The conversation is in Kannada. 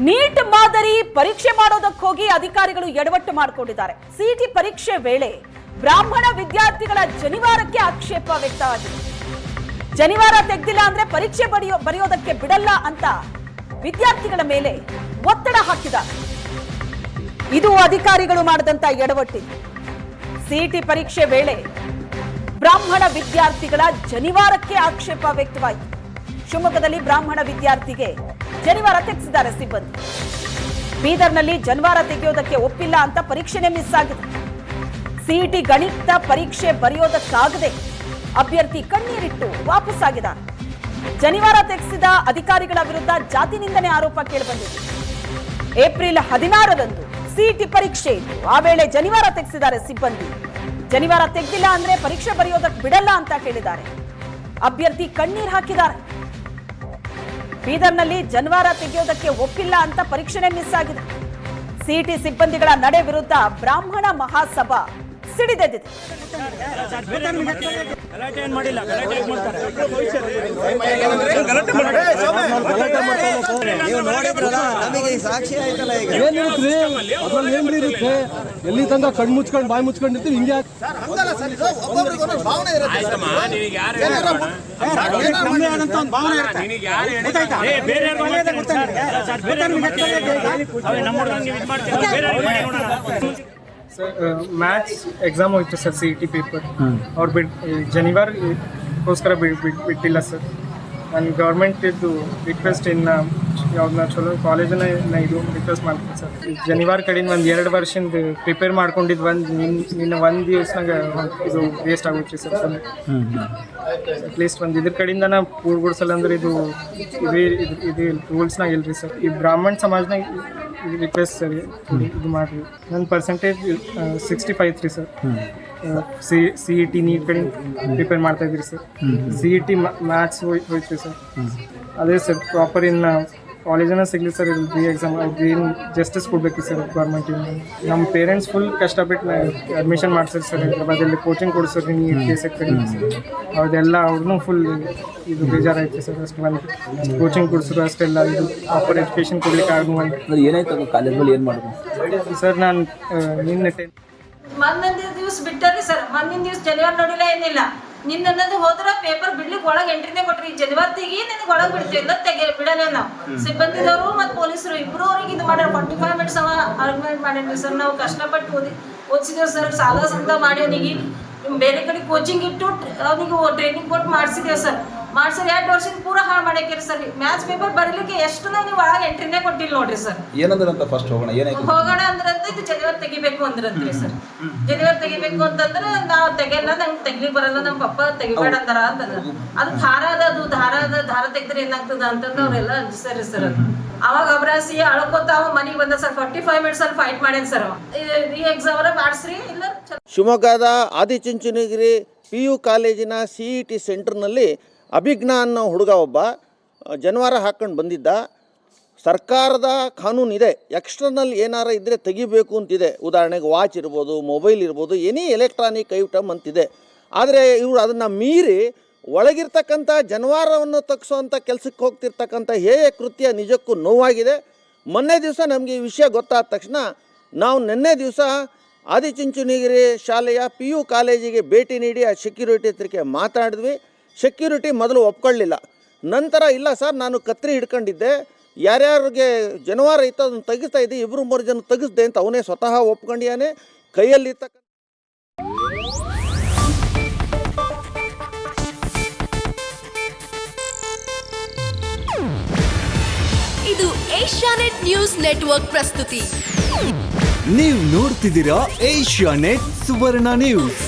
ನೀಟ್ ಮಾದರಿ ಪರೀಕ್ಷೆ ಮಾಡೋದಕ್ಕೆ ಹೋಗಿ ಅಧಿಕಾರಿಗಳು ಎಡವಟ್ಟು ಮಾಡಿಕೊಂಡಿದ್ದಾರೆ. ಸಿಟಿ ಪರೀಕ್ಷೆ ವೇಳೆ ಬ್ರಾಹ್ಮಣ ವಿದ್ಯಾರ್ಥಿಗಳ ಜನಿವಾರಕ್ಕೆ ಆಕ್ಷೇಪ ವ್ಯಕ್ತವಾಗಿದೆ. ಜನಿವಾರ ತೆಗ್ದಿಲ್ಲ ಅಂದ್ರೆ ಪರೀಕ್ಷೆ ಬರೆಯೋ ಬರೆಯೋದಕ್ಕೆ ಬಿಡಲ್ಲ ಅಂತ ವಿದ್ಯಾರ್ಥಿಗಳ ಮೇಲೆ ಒತ್ತಡ ಹಾಕಿದ್ದಾರೆ. ಇದು ಅಧಿಕಾರಿಗಳು ಮಾಡಿದಂತ ಎಡವಟ್ಟಿ ಸಿಟಿ ಪರೀಕ್ಷೆ ವೇಳೆ ಬ್ರಾಹ್ಮಣ ವಿದ್ಯಾರ್ಥಿಗಳ ಜನಿವಾರಕ್ಕೆ ಆಕ್ಷೇಪ ವ್ಯಕ್ತವಾಯಿತು. ಶಿವಮೊಗ್ಗದಲ್ಲಿ ಬ್ರಾಹ್ಮಣ ವಿದ್ಯಾರ್ಥಿಗೆ ಜನಿವಾರ ತೆಗೆಸಿದ್ದಾರೆ ಸಿಬ್ಬಂದಿ. ಬೀದರ್ನಲ್ಲಿ ಜನಿವಾರ ತೆಗೆಯೋದಕ್ಕೆ ಒಪ್ಪಿಲ್ಲ ಅಂತ ಪರೀಕ್ಷೆನೆ ಮಿಸ್ ಆಗಿದೆ. ಸಿಇಟಿ ಗಣಿತ ಪರೀಕ್ಷೆ ಬರೆಯೋದಕ್ಕಾಗದೆ ಅಭ್ಯರ್ಥಿ ಕಣ್ಣೀರಿಟ್ಟು ವಾಪಸ್ ಆಗಿದ್ದಾರೆ ಜನಿವಾರ ತೆಗೆಸಿದ ಅಧಿಕಾರಿಗಳ ವಿರುದ್ಧ ಜಾತಿ ನಿಂದನೆ ಆರೋಪ ಕೇಳಿಬಂದಿದೆ. ಏಪ್ರಿಲ್ ಹದಿನಾರರಂದು ಸಿಇಟಿ ಪರೀಕ್ಷೆ ಇತ್ತು. ಆ ವೇಳೆ ಜನಿವಾರ ತೆಗೆಸಿದ್ದಾರೆ ಸಿಬ್ಬಂದಿ. ಜನಿವಾರ ತೆಗೆದಿಲ್ಲ ಅಂದ್ರೆ ಪರೀಕ್ಷೆ ಬರೆಯೋದಕ್ಕೆ ಬಿಡಲ್ಲ ಅಂತ ಕೇಳಿದ್ದಾರೆ ಅಭ್ಯರ್ಥಿ ಕಣ್ಣೀರ್ ಹಾಕಿದ್ದಾರೆ. ಬೀದರ್ನಲ್ಲಿ ಜನವಾರ ತೆಗೆಯೋದಕ್ಕೆ ಒಪ್ಪಿಲ್ಲ ಅಂತ ಪರೀಕ್ಷಣೆ ಮಿಸ್ ಆಗಿದೆ. ಸಿಟಿ ಸಿಬ್ಬಂದಿಗಳ ನಡೆ ವಿರುದ್ಧ ಬ್ರಾಹ್ಮಣ ಮಹಾಸಭಾ ಸಿಡಿದೆದ್ದಿದೆ. ಸಾಕ್ಷಿ ಆಯ್ತಲ್ಲ ಎಲ್ಲಿ ತಂದ ಕಣ್ಣು ಮುಚ್ಕೊಂಡು ಬಾಯಿ ಮುಚ್ಕೊಂಡು ಇರ್ತೀವಿ ಹಿಂಗೆ ಮ್ಯಾಥ್ಸ್ ಎಕ್ಸಾಮ್ ಹೋಯ್ತು sir C E T paper. ಅವ್ರು ಬಿಡ್ ಜನಿವಾರ್ಗೋಸ್ಕರ ಬಿಟ್ಟಿಲ್ಲ ಸರ್. ನಾನು ಗೌರ್ಮೆಂಟ್ ಇದು ರಿಕ್ವೆಸ್ಟ್ ಇನ್ನು ಯಾವ್ದನ್ನ ಚಲೋ ಕಾಲೇಜನ್ನ ನಾ ಇದು ರಿಕ್ವೆಸ್ಟ್ ಮಾಡ್ತೀನಿ ಸರ್. ಜನಿವಾರ ಕಡೆಯಿಂದ ಒಂದು ಎರಡು ವರ್ಷದಿಂದ ಪ್ರಿಪೇರ್ ಮಾಡ್ಕೊಂಡಿದ್ದು ಒಂದು ನಿನ್ನ ನಿನ್ನ ಒಂದು ದಿವ್ಸನಾಗ ಇದು ವೇಸ್ಟ್ ಆಗುತ್ತೆ ಸರ್ ಸರ್ ಅಟ್ಲೀಸ್ಟ್ ಒಂದು ಇದ್ರ ಕಡೆಯಿಂದ ನಾ ಪೂರ್ಗುಡ್ಸಲ್ಲ ಅಂದ್ರೆ ಇದು ಇದೇ ಇದು ಇದು ರೂಲ್ಸ್ನಾಗ ಇಲ್ರಿ ಸರ್. ಈ ಬ್ರಾಹ್ಮಣ ಸಮಾಜನಾಗ ರಿಕ್ವೆಸ್ಟ್ ಸರ್. ಇದು ಮಾಡಿರಿ. ನನ್ನ percentage sixty five three sir. C C E T NEET ಕಡೆ ಪ್ರಿಪೇರ್ ಮಾಡ್ತಾ ಇದ್ರಿ sir. C E T maths ಹೋಯ್ತು ಸರ್. ಅದೇ ಸರ್ ಪ್ರಾಪರ್ ಇನ್ನು ಕಾಲೇಜನ್ನ ಸಿಗಲಿ ಸರ್ ಇಲ್ಲಿ ಬಿ ಎಕ್ಸಾಮ್ ಅವ್ರಿಗೆ ಏನು ಜಸ್ಟಿಸ್ ಕೊಡ್ಬೇಕು ಸರ್ ಗೌರ್ಮೆಂಟಿಂದ ನಮ್ಮ ಪೇರೆಂಟ್ಸ್ ಫುಲ್ ಕಷ್ಟಪಟ್ಟು ಅಡ್ಮಿಷನ್ ಮಾಡ್ಸಿರಿ ಸರ್ ಹೈದ್ರಾಬಾದಲ್ಲಿ ಕೋಚಿಂಗ್ ಕೊಡಿಸ್ರಿ ನೀಟ್ ಕೇಸ್ ಸರ್. ಅದೆಲ್ಲ ಅವ್ರನ್ನೂ ಫುಲ್ ಇದು ಬೇಜಾರಾಯ್ತು ಸರ್ ಅಷ್ಟು ಒಂದು ಕೋಚಿಂಗ್ ಕೊಡಿಸೋರು ಅಷ್ಟೆಲ್ಲ ಇದು ಪ್ರಾಪರ್ ಎಜುಕೇಷನ್ ಕೊಡ್ಲಿಕ್ಕೆ ಆಗುವಂತ ಅಂದ್ರೆ ಏನಾಯ್ತು ಕಾಲೇಜಲ್ಲಿ ಏನು ಮಾಡೋದು ಸರ್ ನಾನು ನಿನ್ನೆ ಟೆನ್ ದಿವಸ ದಿವ್ಸ ಬಿಟ್ಟಾರಿ ಸರ್ ಮಂದಿನ ದಿವಸ ಜನಿವಾರ ನೋಡಿಲ್ಲ ಏನಿಲ್ಲ. ನಿನ್ನ ಅನ್ನೋದು ಹೋದ್ರ ಪೇಪರ್ ಬಿಡ್ಲಿಕ್ಕೆ ಒಳಗೆ ಎಂಟ್ರಿನೇ ಕೊಟ್ರಿ. ಜನವರ್ತಿಗೆ ತೆಗಿ ನಿನಗೆ ಒಳಗೆ ಬಿಡ್ತೀವಿ ಇಲ್ಲ ತೆಗೆ ಬಿಡಲ್ಲ ನಾವು. ಸಿಬ್ಬಂದಿದವರು ಮತ್ತು ಪೊಲೀಸರು ಇಬ್ರು ಅವ್ರಿಗೆ ಇದು ಮಾಡ್ಯಾರ. ಫಾರ್ಟಿ ಫೈವ್ ಮಿನಿಟ್ಸ್ ಅವ ಆರ್ಗ್ಯುಮೆಂಟ್ ಮಾಡೇನ್ರಿ ಸರ್. ನಾವು ಕಷ್ಟಪಟ್ಟು ಓದಿ ಓದಿಸಿದೇವು ಸರ್. ಸಾಲ ಸಂತ ಮಾಡಿ ಅವನಿಗೆ ಬೇರೆ ಕಡೆ ಕೋಚಿಂಗ್ ಇಟ್ಟು ಅವನಿಗೆ ಟ್ರೈನಿಂಗ್ ಕೊಟ್ಟು ಮಾಡಿಸಿದೇವು ಸರ್. ಮಾಡ್ಸರ್ ಎರಡು ವರ್ಷದ ಪೂರ ಹಾಳು ಮಾಡ್ಯಾಕಿರಿ ಸರ್. ಮ್ಯಾಚ್ ಪೇಪರ್ ಬರಲಿಕ್ಕೆ ಎಷ್ಟು ನಾವು ನೀವು ಒಳಗೆ ಎಂಟ್ರಿನೇ ಕೊಟ್ಟಿಲ್ಲ ನೋಡ್ರಿ ಸರ್. ಏನಂದ್ರಂತ ಫಸ್ಟ್ ಹೋಗೋಣ ಏನಾಯ್ತು? ಹೋಗೋಣ ಅಂದ್ರಂತ ಇದು ಜನಿವಾರ ತೆಗಿಬೇಕು ಅಂದ್ರಂತ್ರಿ ಸರ್. ಜನಿವರ್ ತೆಗಿಬೇಕು ಅಂತಂದ್ರೆ ನಾವು ತೆಗಿಯಲ್ಲ ನಂಗೆ ತೆಗಿಲಿಕ್ಕೆ ಬರಲ್ಲ ನಮ್ಮ ಪಪ್ಪ ತೆಗಿಬೇಡ ಅಂತಾರ ಅಂತಂದ್ರೆ. ಅದು ಧಾರ ಅದ ಅದು ಧಾರ ಅದ ಧಾರ ತೆಗ್ದ್ರೆ ಏನಾಗ್ತದ ಅಂತಂದ್ರೆ ಅವರೆಲ್ಲ ಸರಿ. ಸರ್ ಅದು ಅವಾಗ ಅಬ್ರಾಸಿ ಅಳ್ಕೋತ ಅವ ಮನೆಗೆ ಬಂದ ಸರ್ ಫಾರ್ಟಿ ಫೈವ್ ಮಿನಿಟ್ಸ್ ಅಲ್ಲಿ ಫೈಟ್ ಮಾಡ್ಯಾನ ಸರ್ ರೀ ಈ ಎಕ್ಸಾಮ್ ಮಾಡಿಸ್ರಿ ಇಲ್ಲ ಶಿವಮೊಗ್ಗದ ಆದಿಚುಂಚನಗಿರಿ ಪಿ ಯು ಕಾಲೇಜಿನ ಸಿ ಇ ಟಿ ಸೆಂಟರ್ನಲ್ಲಿ ಅಭಿಜ್ಞಾ ಅನ್ನೋ ಹುಡುಗ ಒಬ್ಬ ಜನವಾರ ಹಾಕ್ಕೊಂಡು ಬಂದಿದ್ದ. ಸರ್ಕಾರದ ಕಾನೂನಿದೆ, ಎಕ್ಸ್ಟರ್ನಲ್ ಏನಾರ ಇದ್ದರೆ ತೆಗಿಬೇಕು ಅಂತಿದೆ. ಉದಾಹರಣೆಗೆ ವಾಚ್ ಇರ್ಬೋದು, ಮೊಬೈಲ್ ಇರ್ಬೋದು ಎನಿ ಎಲೆಕ್ಟ್ರಾನಿಕ್ ಐಟಮ್ ಅಂತಿದೆ. ಆದರೆ ಇವರು ಅದನ್ನು ಮೀರಿ ಒಳಗಿರ್ತಕ್ಕಂಥ ಜನವಾರವನ್ನು ತಗ್ಸೋವಂಥ ಕೆಲಸಕ್ಕೆ ಹೋಗ್ತಿರ್ತಕ್ಕಂಥ ಹೇಯ ಕೃತ್ಯ ನಿಜಕ್ಕೂ ನೋವಾಗಿದೆ. ಮೊನ್ನೆ ದಿವಸ ನಮಗೆ ಈ ವಿಷಯ ಗೊತ್ತಾದ ತಕ್ಷಣ ನಾವು ನಿನ್ನೆ ದಿವಸ ಆದಿಚುಂಚುನಗಿರಿ ಶಾಲೆಯ ಪಿ ಯು ಕಾಲೇಜಿಗೆ ಭೇಟಿ ನೀಡಿ ಆ ಸೆಕ್ಯೂರಿಟಿ ಹತ್ರಕ್ಕೆ ಮಾತಾಡಿದ್ವಿ. ಸೆಕ್ಯೂರಿಟಿ ಮೊದಲು ಒಪ್ಕೊಳ್ಳಿಲ್ಲ. ನಂತರ ಇಲ್ಲ ಸರ್ ನಾನು ಕತ್ರಿ ಹಿಡ್ಕೊಂಡಿದ್ದೆ. ಯಾರ್ಯಾರಿಗೆ ಜನವಾರ ಇತ್ತು ಅದನ್ನು ತೆಗಿಸ್ತಾ ಇದ್ದೆ ಇಬ್ಬರು ಮೂರು ಜನ ತೆಗಿಸ್ದೆ ಅಂತ ಅವನೇ ಸ್ವತಃ ಒಪ್ಕೊಂಡಿಯಾನೆ ಕೈಯಲ್ಲಿರ್ತಕ್ಕ ಇದು ಏಷ್ಯಾನೆಟ್ ನ್ಯೂಸ್ ನೆಟ್ವರ್ಕ್ ಪ್ರಸ್ತುತಿ. ನೀವು ನೋಡ್ತಿದ್ದೀರಾ ಏಷ್ಯಾನೆಟ್ ಸುವರ್ಣ ನ್ಯೂಸ್.